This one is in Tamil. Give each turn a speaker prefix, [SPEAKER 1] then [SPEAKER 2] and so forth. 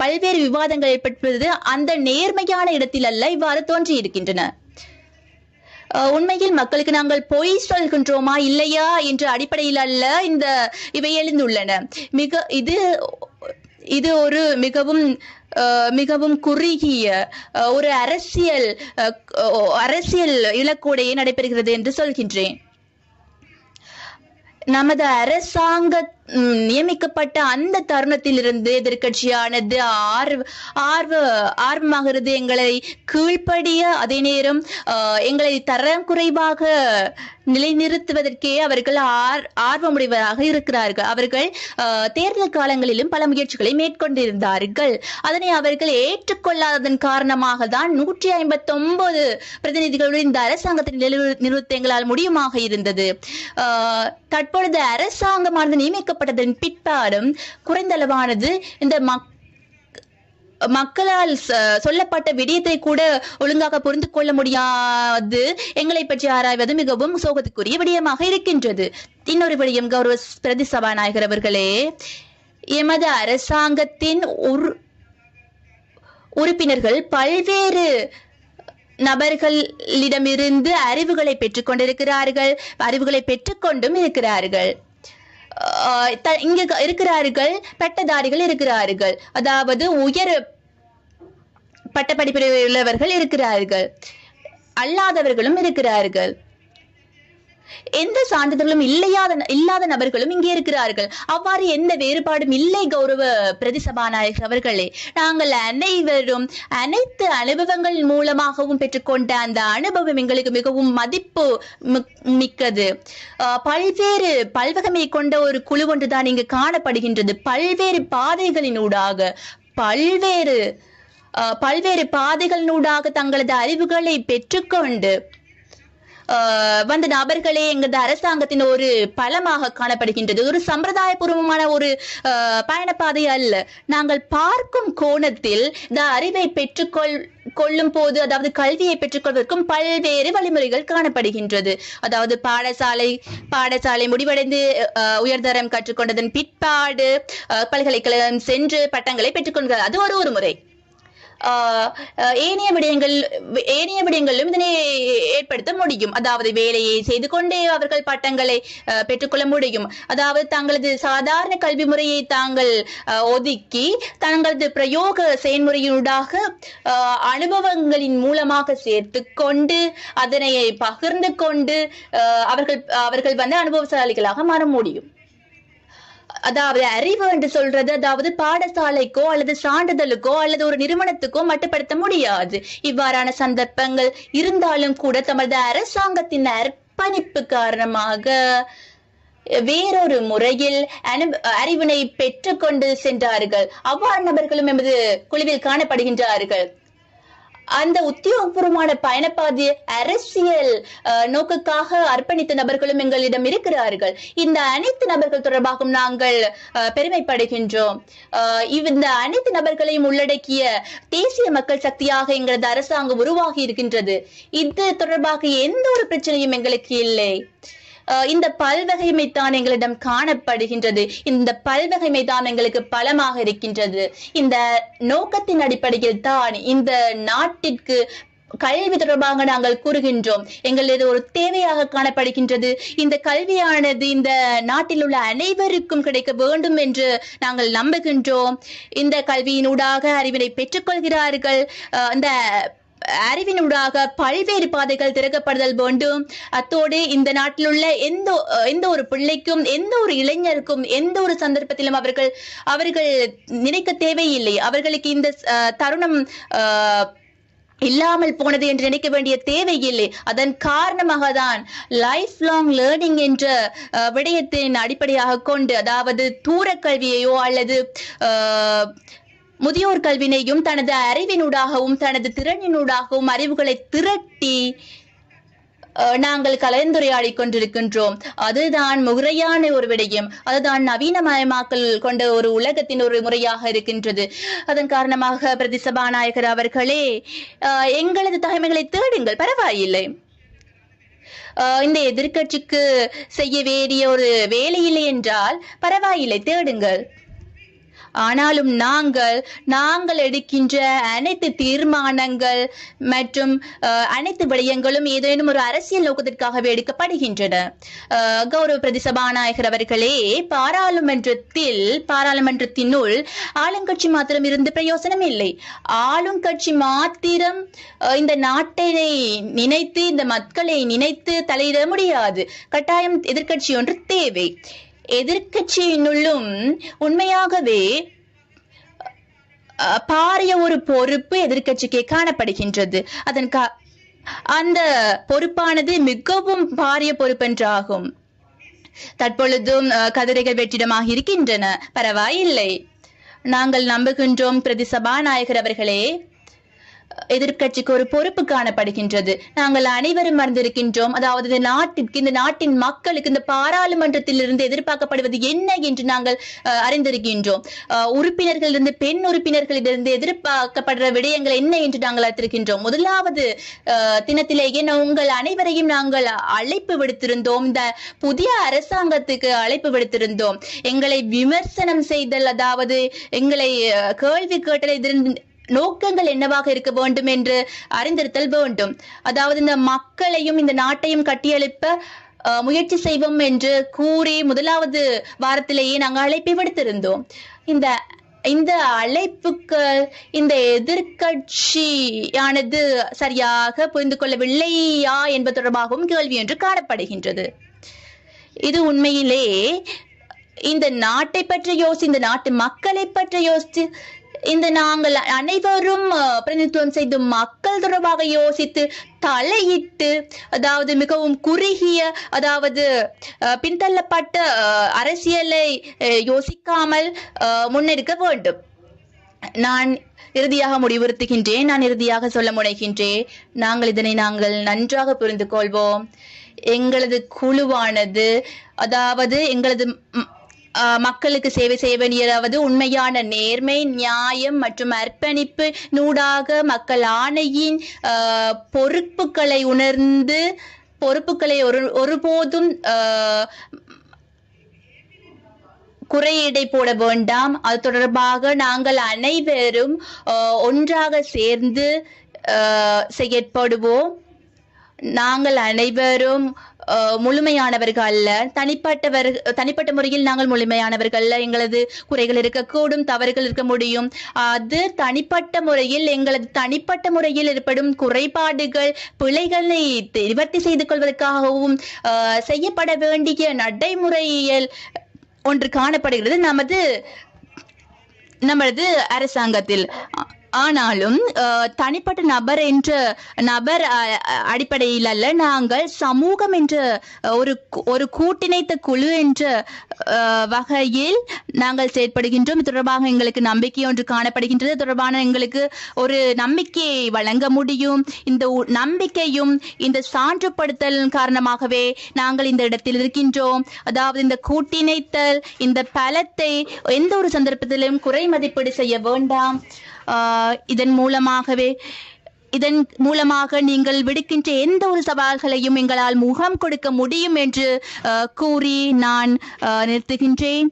[SPEAKER 1] பல்வேறு விவாதங்கள் ஏற்படுவது அந்த நேர்மையான இடத்தில் அல்ல இவ்வாறு தோன்றி இருக்கின்றன உண்மையில் மக்களுக்கு நாங்கள் பொய் சொல்கின்றோமா இல்லையா என்ற அடிப்படையில் அல்ல இந்த இவை எழுந்துள்ளன. மிக இது இது ஒரு மிகவும் மிகவும் குறுகிய ஒரு அரசியல் அரசியல் இலக்கோடையே நடைபெறுகிறது என்று சொல்கின்றேன். நமது அரசாங்க நியமிக்கப்பட்ட அந்த தருணத்திலிருந்து எதிர்க்கட்சியானது ஆர்வ ஆர்வ ஆர்வமாகிறது. எங்களை கீழ்ப்படிய அதே நேரம் எங்களை தரம் குறைவாக நிலைநிறுத்துவதற்கே அவர்கள் ஆர் ஆர்வமுடையவராக இருக்கிறார்கள். அவர்கள் தேர்தல் காலங்களிலும் பல முயற்சிகளை மேற்கொண்டிருந்தார்கள். அதனை அவர்கள் ஏற்றுக்கொள்ளாததன் காரணமாக தான் நூற்றி ஐம்பத்தி ஒன்பது பிரதிநிதிகளுடன் இந்த அரசாங்கத்தை நிலவு- நிறுத்த எங்களால் முடியுமாக இருந்தது. தற்பொழுது அரசாங்கமானது நியமிக்கப்பட்டதன் பிற்பாடும் குறைந்தளவானது. இந்த மக் மக்களால் சொல்லப்பட்ட விடயத்தை கூட ஒழுங்காக புரிந்து கொள்ள முடியாது. எங்களை பற்றி ஆராய்வது மிகவும் சோகத்துக்குரிய விடயமாக இருக்கின்றது. இன்னொரு விடயம் கௌரவ பிரதி சபாநாயகர் அவர்களே. எமது அரசாங்கத்தின் உரு உறுப்பினர்கள் பல்வேறு நபர்களிடமிருந்து அறிவுகளை பெற்றுக்கொண்டிருக்கிறார்கள் அறிவுகளை பெற்றுக்கொண்டும் இருக்கிறார்கள். இங்க இருக்கிறார்கள் பட்டதாரிகள் இருக்கிறார்கள். அதாவது உயர் பட்டப்படிப்பில் உள்ளவர்கள் இருக்கிறார்கள். அல்லாதவர்களும் இருக்கிறார்கள். எந்த சான்றிதழும் இல்லையாத இல்லாத நபர்களும் இங்கே இருக்கிறார்கள். அவ்வாறு எந்த வேறுபாடும் இல்லை கௌரவ பிரதி சபாநாயகர் அவர்களே. நாங்கள் அனைவரும் அனைத்து அனுபவங்கள் மூலமாகவும் பெற்றுக்கொண்ட அந்த அனுபவம் எங்களுக்கு மிகவும் மதிப்பு மிக்கது. ஆஹ் பல்வேறு பல்வகமை கொண்ட ஒரு குழு ஒன்றுதான் இங்கு காணப்படுகின்றது. பல்வேறு பாதைகளினூடாக பல்வேறு பல்வேறு பாதைகளினூடாக தங்களது அறிவுகளை பெற்றுக்கொண்டு வந்த நபர்களே எங்களது அரசாங்கத்தின் ஒரு பலமாக காணப்படுகின்றது. ஒரு சம்பிரதாயபூர்வமான ஒரு பயணப்பாதை அல்ல. நாங்கள் பார்க்கும் கோணத்தில் இந்த அறிவை பெற்றுக்கொள் கொள்ளும் போது அதாவது கல்வியை பெற்றுக்கொள்வதற்கும் பல்வேறு வழிமுறைகள் காணப்படுகின்றது. அதாவது பாடசாலை பாடசாலை முடிவடைந்து உயர்தரம் கற்றுக்கொண்டதன் பிற்பாடு பல்கலைக்கழகம் சென்று பட்டங்களை பெற்றுக்கொள்கிறது அது ஒரு ஒரு முறை. ஏனைய விடயங்கள் ஏனைய விடயங்களிலும் இதனை ஏற்படுத்த முடியும். அதாவது வேலையை செய்து கொண்டே அவர்கள் பட்டங்களை பெற்றுக்கொள்ள முடியும். அதாவது தங்களது சாதாரண கல்வி முறையை தாங்கள் ஒதுக்கி தங்களது பிரயோக செயல்முறையினூடாக அனுபவங்களின் மூலமாக சேர்த்து கொண்டு அதனை பகிர்ந்து கொண்டு அவர்கள் அவர்கள் வந்து அனுபவசாலிகளாக மாற முடியும். அதாவது அறிவு என்று சொல்றது அதாவது பாடசாலைக்கோ அல்லது சான்றிதழுக்கோ அல்லது ஒரு நிறுவனத்துக்கோ மட்டுப்படுத்த முடியாது. இவ்வாறான சந்தர்ப்பங்கள் இருந்தாலும் கூட தமது அரசாங்கத்தின் அர்ப்பணிப்பு காரணமாக வேறொரு முறையில் அனு அறிவினை பெற்றுக்கொண்டு சென்றார்கள். அவ்வாறு நபர்களும் எமது குழுவில் காணப்படுகின்றார்கள். அந்த உத்தியோகபூர்வமான பயணப்பாதை அரசியல் நோக்குக்காக அர்ப்பணித்த நபர்களும் எங்களிடம் இருக்கிறார்கள். இந்த அனைத்து நபர்கள் தொடர்பாகவும் நாங்கள் அஹ், பெருமைப்படுகின்றோம். இந்த அனைத்து நபர்களையும் உள்ளடக்கிய தேசிய மக்கள் சக்தியாக எங்களது அரசாங்கம் உருவாகி இருக்கின்றது. இது தொடர்பாக எந்த ஒரு பிரச்சனையும் எங்களுக்கு இல்லை. இந்த பல்வகைமை தான் எங்களிடம் காணப்படுகின்றது. இந்த பல்வகைமை தான் எங்களுக்கு பலமாக இருக்கின்றது. இந்த நோக்கத்தின் அடிப்படையில் தான் இந்த நாட்டிற்கு கல்வி தொடர்பாக நாங்கள் கூறுகின்றோம். எங்களது ஒரு தேவையாக காணப்படுகின்றது. இந்த கல்வியானது இந்த நாட்டில் உள்ள அனைவருக்கும் கிடைக்க வேண்டும் என்று நாங்கள் நம்புகின்றோம். இந்த கல்வியினூடாக அறிவினை பெற்றுக்கொள்கிறார்கள். அஹ் இந்த அறிவினூடாக பல்வேறு பாதைகள் திறக்கப்படுதல் வேண்டும். அத்தோடு இந்த நாட்டில் உள்ள எந்த எந்த ஒரு பிள்ளைக்கும் எந்த ஒரு இளைஞருக்கும் எந்த ஒரு சந்தர்ப்பத்திலும் அவர்கள் அவர்கள் நினைக்க தேவையில்லை. அவர்களுக்கு இந்த தருணம் இல்லாமல் போனது என்று நினைக்க வேண்டிய தேவையில்லை. அதன் காரணமாக தான் லைஃப் லாங் லேர்னிங் என்ற அஹ், விடயத்தின் அடிப்படையாக கொண்டு அதாவது தூர கல்வியையோ அல்லது அஹ், முதியோர் கல்வினையும் தனது அறிவினூடாகவும் தனது திறனினூடாகவும் அறிவுகளை திரட்டி அஹ், நாங்கள் கலந்துரையாடிக் கொண்டிருக்கின்றோம். அதுதான் முறையான ஒரு விடயம். அதுதான் நவீனமயமாக்கல் கொண்ட ஒரு உலகத்தின் ஒரு முறையாக இருக்கின்றது. அதன் காரணமாக பிரதி சபாநாயகர் அவர்களே எங்களது தகமைகளை தேடுங்கள். பரவாயில்லை. இந்த எதிர்க்கட்சிக்கு செய்ய வேண்டிய ஒரு வேலை இல்லை என்றால் பரவாயில்லை. தேடுங்கள். ஆனாலும் நாங்கள் நாங்கள் எடுக்கின்ற அனைத்து தீர்மானங்கள் மற்றும் அஹ், அனைத்து விடயங்களும் ஏதேனும் ஒரு அரசியல் நோக்கத்திற்காகவே எடுக்கப்படுகின்றன. அஹ், கௌரவ பிரதி சபாநாயகர் அவர்களே பாராளுமன்றத்தில் பாராளுமன்றத்தினுள் ஆளுங்கட்சி மாத்திரம் இருந்து பிரயோசனம் இல்லை. ஆளுங்கட்சி மாத்திரம் இந்த நாட்டினை நினைத்து இந்த மக்களை நினைத்து தலையிட முடியாது. கட்டாயம் எதிர்க்கட்சி ஒன்று தேவை. எதிர்க்கட்சியினுள்ளும் உண்மையாகவே பாரிய ஒரு பொறுப்பு எதிர்க்கட்சிக்கு காணப்படுகின்றது. அதன் கா அந்த பொறுப்பானது மிகவும் பாரிய பொறுப்பென்றாகும். தற்பொழுதும் அஹ், கதிரைகள் வெற்றிடமாக இருக்கின்றன. பரவாயில்லை. நாங்கள் நம்புகின்றோம் பிரதி சபாநாயகர் அவர்களே. எதிர்கட்சிக்கு ஒரு பொறுப்பு காணப்படுகின்றது. நாங்கள் அனைவரும் மறந்திருக்கின்றோம். அதாவது இந்த நாட்டிற்கு இந்த நாட்டின் மக்களுக்கு இந்த பாராளுமன்றத்தில் இருந்து எதிர்பார்க்கப்படுவது என்ன என்று நாங்கள் அறிந்திருக்கின்றோம். உறுப்பினர்கள் உறுப்பினர்களிலிருந்து பெண் உறுப்பினர்களிலிருந்து எதிர்பார்க்கப்படுற விடயங்கள் என்ன என்று நாங்கள் அறிந்திருக்கின்றோம். முதலாவது தினத்திலேயே உங்கள் அனைவரையும் நாங்கள் அழைப்பு விடுத்திருந்தோம். இந்த புதிய அரசாங்கத்துக்கு அழைப்பு விடுத்திருந்தோம். எங்களை விமர்சனம் செய்தல் அதாவது எங்களை அஹ், கேள்வி கேட்டல் நோக்கங்கள் என்னவாக இருக்க வேண்டும் என்று அறிந்திருத்தல் வேண்டும். அதாவது இந்த மக்களையும் இந்த நாட்டையும் கட்டியெழுப்ப முயற்சி செய்வோம் என்று கூறி முதலாவது வாரத்திலேயே நாங்கள் அழைப்பை விடுத்திருந்தோம். இந்த இந்த அழைப்புக்கு இந்த எதிர்கட்சியானது சரியாக புரிந்து கொள்ளவில்லையா என்பது தொடர்பாகவும் கேள்வி என்று காணப்படுகின்றது. இது உண்மையிலே இந்த நாட்டை பற்றி யோசி இந்த நாட்டு மக்களை பற்றி யோசித்து இந்த நாங்கள் அனைவரும் பிரதிநிதித்துவம் செய்தும் மக்கள் தொடர்பாக யோசித்து தலையிட்டு அதாவது மிகவும் குறுகிய அதாவது பின்தள்ளப்பட்ட அரசியலை யோசிக்காமல் முன்னெடுக்க வேண்டும். நான் இறுதியாக முடிவுறுத்துகின்றேன். நான் இறுதியாக சொல்ல முனைகின்றேன். நாங்கள் இதனை நாங்கள் நன்றாக புரிந்து கொள்வோம் எங்களது குழுவானது அதாவது எங்களது மக்களுக்கு சேவை செய்ய வேண்டியதாவது உண்மையான நேர்மை நியாயம் மற்றும் அர்ப்பணிப்பு நூடாக மக்கள் ஆணையின் பொறுப்புகளை உணர்ந்து பொறுப்புகளை ஒரு ஒருபோதும் குறையீடை போட வேண்டாம். அது தொடர்பாக நாங்கள் அனைவரும் ஒன்றாக சேர்ந்து செயற்படுவோம். நாங்கள் அனைவரும் முழுமையானவர்கள் அல்ல. தனிப்பட்டவர் தனிப்பட்ட முறையில் நாங்கள் முழுமையானவர்கள் அல்ல. எங்களது குறைகள் இருக்கக்கூடும் தவறுகள் இருக்க முடியும். அது தனிப்பட்ட முறையில் எங்களது தனிப்பட்ட முறையில் ஏற்படும் குறைபாடுகள் பிழைகளை நிவர்த்தி செய்து கொள்வதற்காகவும் செய்யப்பட வேண்டிய நடைமுறையில் ஒன்று காணப்படுகிறது. நமது நமது அரசாங்கத்தில். ஆனாலும் தனிப்பட்ட நபர் என்ற நபர் அடிப்படையில் அல்ல நாங்கள் சமூகம் என்ற ஒரு ஒரு கூட்டிணைத்த குழு என்ற வகையில் நாங்கள் செயற்படுகின்றோம். தொடர்பாக எங்களுக்கு நம்பிக்கை ஒன்று காணப்படுகின்றது. தொடர்பான எங்களுக்கு ஒரு நம்பிக்கையை வழங்க முடியும். இந்த உ- நம்பிக்கையும் இந்த சான்றுப்படுத்தல் காரணமாகவே நாங்கள் இந்த இடத்தில் இருக்கின்றோம். அதாவது இந்த கூட்டிணைத்தல் இந்த பலத்தை எந்த ஒரு சந்தர்ப்பத்திலும் குறை மதிப்பீடு செய்ய வேண்டாம். இதன் மூலமாகவே இதன் மூலமாக நீங்கள் விடுக்கின்ற எந்த ஒரு சவால்களையும் எங்களால் முகம் கொடுக்க முடியும் என்று கூறி நான் நிறுத்துகின்றேன்.